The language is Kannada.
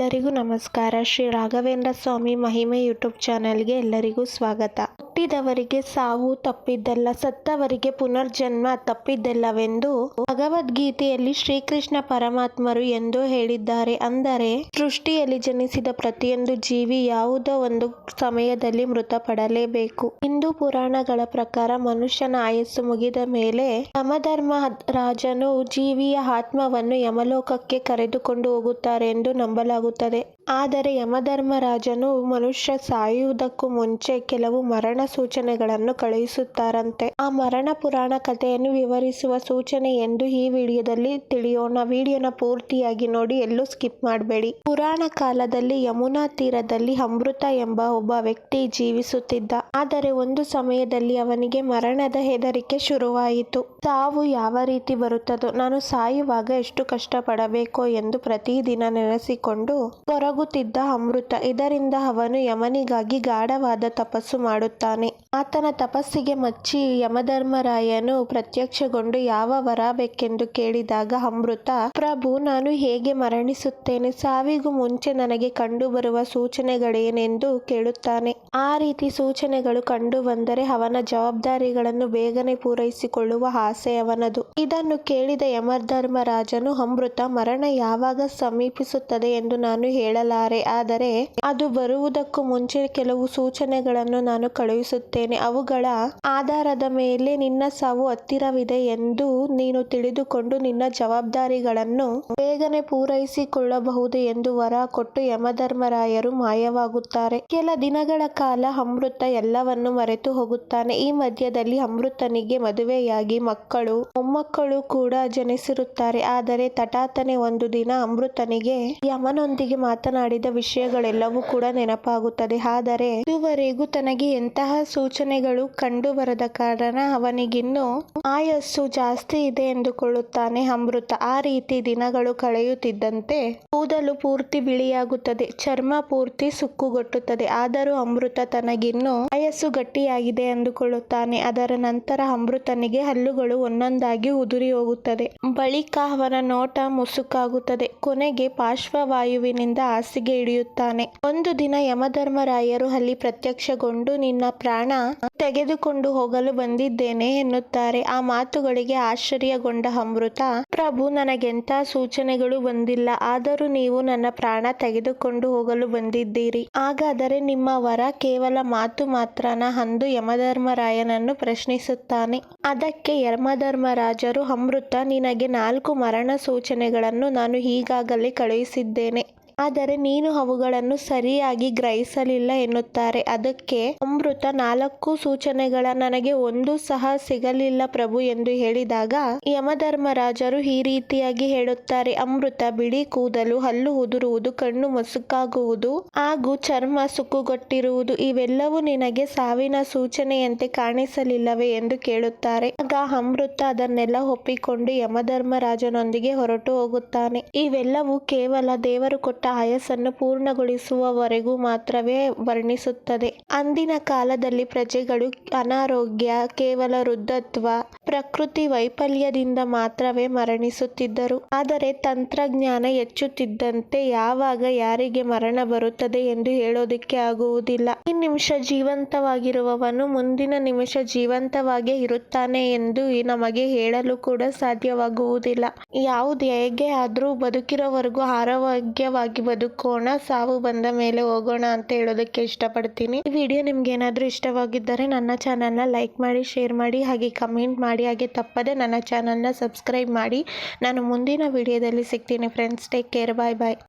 ಎಲ್ಲರಿಗೂ ನಮಸ್ಕಾರ. ಶ್ರೀ ರಾಘವೇಂದ್ರ ಸ್ವಾಮಿ ಮಹಿಮೆ ಯೂಟ್ಯೂಬ್ ಚಾನೆಲ್ಗೆ ಎಲ್ಲರಿಗೂ ಸ್ವಾಗತ. ಹುಟ್ಟಿದವರಿಗೆ ಸಾವು ತಪ್ಪಿದ್ದಲ್ಲ, ಸತ್ತವರಿಗೆ ಪುನರ್ಜನ್ಮ ತಪ್ಪಿದ್ದಲ್ಲವೆಂದು ಭಗವದ್ಗೀತೆಯಲ್ಲಿ ಶ್ರೀಕೃಷ್ಣ ಪರಮಾತ್ಮರು ಎಂದು ಹೇಳಿದ್ದಾರೆ. ಅಂದರೆ, ಸೃಷ್ಟಿಯಲ್ಲಿ ಜನಿಸಿದ ಪ್ರತಿಯೊಂದು ಜೀವಿ ಯಾವುದೋ ಒಂದು ಸಮಯದಲ್ಲಿ ಮೃತಪಡಲೇಬೇಕು. ಹಿಂದೂ ಪುರಾಣಗಳ ಪ್ರಕಾರ ಮನುಷ್ಯನ ಆಯಸ್ಸು ಮುಗಿದ ಮೇಲೆ ಯಮಧರ್ಮ ರಾಜನು ಜೀವಿಯ ಆತ್ಮವನ್ನು ಯಮಲೋಕಕ್ಕೆ ಕರೆದುಕೊಂಡು ಹೋಗುತ್ತಾರೆ ಎಂದು ನಂಬಲಾಗುತ್ತದೆ. ಆದರೆ ಯಮಧರ್ಮರಾಜನು ಮನುಷ್ಯ ಸಾಯುವುದಕ್ಕೂ ಮುಂಚೆ ಕೆಲವು ಮರಣ ಸೂಚನೆಗಳನ್ನು ಕಳುಹಿಸುತ್ತಾರಂತೆ. ಆ ಮರಣ ಪುರಾಣ ಕಥೆಯನ್ನು ವಿವರಿಸುವ ಸೂಚನೆ ಎಂದು ಈ ವಿಡಿಯೋದಲ್ಲಿ ತಿಳಿಯೋಣ. ವಿಡಿಯೋನ ಪೂರ್ತಿಯಾಗಿ ನೋಡಿ, ಎಲ್ಲೂ ಸ್ಕಿಪ್ ಮಾಡಬೇಡಿ. ಪುರಾಣ ಕಾಲದಲ್ಲಿ ಯಮುನಾ ತೀರದಲ್ಲಿ ಅಮೃತ ಎಂಬ ಒಬ್ಬ ವ್ಯಕ್ತಿ ಜೀವಿಸುತ್ತಿದ್ದ. ಆದರೆ ಒಂದು ಸಮಯದಲ್ಲಿ ಅವನಿಗೆ ಮರಣದ ಹೆದರಿಕೆ ಶುರುವಾಯಿತು. ಸಾವು ಯಾವ ರೀತಿ ಬರುತ್ತದೋ, ನಾನು ಸಾಯುವಾಗ ಎಷ್ಟು ಕಷ್ಟಪಡಬೇಕೋ ಎಂದು ಪ್ರತಿದಿನ ನೆನೆಸಿಕೊಂಡು ಕೊರಗುತ್ತಿದ್ದ ಅಮೃತ. ಇದರಿಂದ ಅವನು ಯಮನಿಗಾಗಿ ಗಾಢವಾದ ತಪಸ್ಸು ಮಾಡುತ್ತಾನೆ. ಆತನ ತಪಸ್ಸಿಗೆ ಮಚ್ಚಿ ಯಮಧರ್ಮರಾಯನು ಪ್ರತ್ಯಕ್ಷಗೊಂಡು ಯಾವ ವರ ಬೇಕೆಂದು ಕೇಳಿದಾಗ ಅಮೃತ, ಪ್ರಭು, ನಾನು ಹೇಗೆ ಮರಣಿಸುತ್ತೇನೆ? ಸಾವಿಗೂ ಮುಂಚೆ ನನಗೆ ಕಂಡುಬರುವ ಸೂಚನೆಗಳೇನೆಂದು ಕೇಳುತ್ತಾನೆ. ಆ ರೀತಿ ಸೂಚನೆಗಳು ಕಂಡು ಬಂದರೆ ಅವನ ಜವಾಬ್ದಾರಿಗಳನ್ನು ಬೇಗನೆ ಪೂರೈಸಿಕೊಳ್ಳುವ ಆಸೆ ಅವನದು. ಇದನ್ನು ಕೇಳಿದ ಯಮಧರ್ಮರಾಜನು, ಅಮೃತ ಮರಣ ಯಾವಾಗ ಸಮೀಪಿಸುತ್ತದೆ ಎಂದು ನಾನು ಹೇಳಲಾರೆ. ಆದರೆ ಅದು ಬರುವುದಕ್ಕೂ ಮುಂಚೆ ಕೆಲವು ಸೂಚನೆಗಳನ್ನು ನಾನು ಕಳುಹಿಸುತ್ತೇನೆ. ಅವುಗಳ ಆಧಾರದ ಮೇಲೆ ನಿನ್ನ ಸಾವು ಹತ್ತಿರವಿದೆ ಎಂದು ನೀನು ತಿಳಿದುಕೊಂಡು ನಿನ್ನ ಜವಾಬ್ದಾರಿಗಳನ್ನು ಬೇಗನೆ ಪೂರೈಸಿಕೊಳ್ಳಬಹುದು ಎಂದು ವರ ಕೊಟ್ಟು ಯಮಧರ್ಮರಾಯರು ಮಾಯವಾಗುತ್ತಾರೆ. ಕೆಲ ದಿನಗಳ ಕಾಲ ಅಮೃತ ಎಲ್ಲವನ್ನು ಮರೆತು ಹೋಗುತ್ತಾನೆ ಈ ಮಧ್ಯದಲ್ಲಿ ಅಮೃತನಿಗೆ ಮದುವೆಯಾಗಿ ಮಕ್ಕಳು ಮೊಮ್ಮಕ್ಕಳು ಕೂಡ ಜನಿಸಿರುತ್ತಾರೆ. ಆದರೆ ತಟಾತನೆ ಒಂದು ದಿನ ಅಮೃತನಿಗೆ ಯಮನೊಂದಿಗೆ ಮಾತನಾಡಿದ ವಿಷಯಗಳೆಲ್ಲವೂ ಕೂಡ ನೆನಪಾಗುತ್ತದೆ. ಆದರೆ ಇದುವರೆಗೂ ತನಗೆ ಎಂತಹ ಸೂಚನೆಗಳು ಕಂಡು ಬರದ ಕಾರಣ ಅವನಿಗಿನ್ನು ಆಯಸ್ಸು ಜಾಸ್ತಿ ಇದೆ ಎಂದುಕೊಳ್ಳುತ್ತಾನೆ ಅಮೃತ. ಆ ರೀತಿ ದಿನಗಳು ಕಳೆಯುತ್ತಿದ್ದಂತೆ ಕೂದಲು ಪೂರ್ತಿ ಬಿಳಿಯಾಗುತ್ತದೆ, ಚರ್ಮ ಪೂರ್ತಿ ಸುಕ್ಕುಗೊಟ್ಟುತ್ತದೆ. ಆದರೂ ಅಮೃತ ತನಗಿನ್ನು ಆಯಸ್ಸು ಗಟ್ಟಿಯಾಗಿದೆ ಅಂದುಕೊಳ್ಳುತ್ತಾನೆ. ಅದರ ನಂತರ ಅಮೃತನಿಗೆ ಹಲ್ಲುಗಳು ಒಂದೊಂದಾಗಿ ಉದುರಿ ಹೋಗುತ್ತದೆ ಬಳಿಕ ಅವನ ನೋಟ ಮುಸುಕಾಗುತ್ತದೆ. ಕೊನೆಗೆ ಪಾರ್ಶ್ವವಾಯುವಿನಿಂದ ಹಾಸಿಗೆ ಹಿಡಿಯುತ್ತಾನೆ. ಒಂದು ದಿನ ಯಮಧರ್ಮರಾಯರು ಅಲ್ಲಿ ಪ್ರತ್ಯಕ್ಷಗೊಂಡು, ನಿನ್ನ ಪ್ರಾಣ ತೆಗೆದುಕೊಂಡು ಹೋಗಲು ಬಂದಿದ್ದೇನೆ ಎನ್ನುತ್ತಾರೆ. ಆ ಮಾತುಗಳಿಗೆ ಆಶ್ಚರ್ಯಗೊಂಡ ಅಮೃತ, ಪ್ರಭು, ನನಗೆಂಥ ಸೂಚನೆಗಳು ಬಂದಿಲ್ಲ. ಆದರೂ ನೀವು ನನ್ನ ಪ್ರಾಣ ತೆಗೆದುಕೊಂಡು ಹೋಗಲು ಬಂದಿದ್ದೀರಿ. ಹಾಗಾದರೆ ನಿಮ್ಮ ವರ ಕೇವಲ ಮಾತು ಮಾತ್ರನ ಅಂದು ಯಮಧರ್ಮರಾಯನನ್ನು ಪ್ರಶ್ನಿಸುತ್ತಾನೆ. ಅದಕ್ಕೆ ಯಮಧರ್ಮರಾಜರು ಅಮೃತ ನಿನಗೆ ನಾಲ್ಕು ಮರಣ ಸೂಚನೆಗಳನ್ನು ನಾನು ಈಗಾಗಲೇ ಕಳುಹಿಸಿದ್ದೇನೆ. ಆದರೆ ನೀನು ಅವುಗಳನ್ನು ಸರಿಯಾಗಿ ಗ್ರಹಿಸಲಿಲ್ಲ ಎನ್ನುತ್ತಾರೆ. ಅದಕ್ಕೆ ಅಮೃತ ನಾಲ್ಕು ಸೂಚನೆಗಳ ನನಗೆ ಒಂದು ಸಹ ಸಿಗಲಿಲ್ಲ ಪ್ರಭು ಎಂದು ಹೇಳಿದಾಗ ಯಮಧರ್ಮರಾಜರು ಈ ರೀತಿಯಾಗಿ ಹೇಳುತ್ತಾರೆ. ಅಮೃತ ಬಿಳಿ ಕೂದಲು, ಹಲ್ಲು ಉದುರುವುದು, ಕಣ್ಣು ಮಸುಕಾಗುವುದು ಹಾಗೂ ಚರ್ಮ ಸುಕ್ಕುಗೊಟ್ಟಿರುವುದು ಇವೆಲ್ಲವೂ ನಿನಗೆ ಸಾವಿನ ಸೂಚನೆಯಂತೆ ಕಾಣಿಸಲಿಲ್ಲವೇ ಎಂದು ಕೇಳುತ್ತಾರೆ. ಆಗ ಅಮೃತ ಅದನ್ನೆಲ್ಲ ಒಪ್ಪಿಕೊಂಡು ಯಮಧರ್ಮರಾಜನೊಂದಿಗೆ ಹೊರಟು ಹೋಗುತ್ತಾನೆ. ಇವೆಲ್ಲವೂ ಕೇವಲ ದೇವರು ಕೊಟ್ಟ ಆಯಸ್ಸನ್ನು ಪೂರ್ಣಗೊಳಿಸುವವರೆಗೂ ಮಾತ್ರವೇ ವರ್ಣಿಸುತ್ತದೆ. ಅಂದಿನ ಕಾಲದಲ್ಲಿ ಪ್ರಜೆಗಳು ಅನಾರೋಗ್ಯ, ಕೇವಲ ವೃದ್ಧತ್ವ, ಪ್ರಕೃತಿ ವೈಫಲ್ಯದಿಂದ ಮಾತ್ರವೇ ಮರಣಿಸುತ್ತಿದ್ದರು. ಆದರೆ ತಂತ್ರಜ್ಞಾನ ಹೆಚ್ಚುತ್ತಿದ್ದಂತೆ ಯಾವಾಗ ಯಾರಿಗೆ ಮರಣ ಬರುತ್ತದೆ ಎಂದು ಹೇಳೋದಕ್ಕೆ ಆಗುವುದಿಲ್ಲ. ಈ ನಿಮಿಷ ಜೀವಂತವಾಗಿರುವವನು ಮುಂದಿನ ನಿಮಿಷ ಜೀವಂತವಾಗಿ ಇರುತ್ತಾನೆ ಎಂದು ನಮಗೆ ಹೇಳಲು ಕೂಡ ಸಾಧ್ಯವಾಗುವುದಿಲ್ಲ. ಯಾವುದು ಹೇಗೆ ಆದರೂ ಬದುಕಿರೋವರೆಗೂ ಆರೋಗ್ಯವಾಗಿ ಬದುಕೋಣ, ಸಾವು ಬಂದ ಮೇಲೆ ಹೋಗೋಣ ಅಂತ ಹೇಳೋದಕ್ಕೆ ಇಷ್ಟಪಡ್ತೀನಿ. ಈ ವಿಡಿಯೋ ನಿಮ್ಗೆ ಏನಾದರೂ ಇಷ್ಟವಾಗಿದ್ದರೆ ನನ್ನ ಚಾನಲ್ನ ಲೈಕ್ ಮಾಡಿ, ಶೇರ್ ಮಾಡಿ, ಹಾಗೆ ಕಮೆಂಟ್ ಮಾಡಿ, ಹಾಗೆ ತಪ್ಪದೆ ನನ್ನ ಚಾನಲ್ನ ಸಬ್ಸ್ಕ್ರೈಬ್ ಮಾಡಿ. ನಾನು ಮುಂದಿನ ವಿಡಿಯೋದಲ್ಲಿ ಸಿಗ್ತೀನಿ friends take care bye bye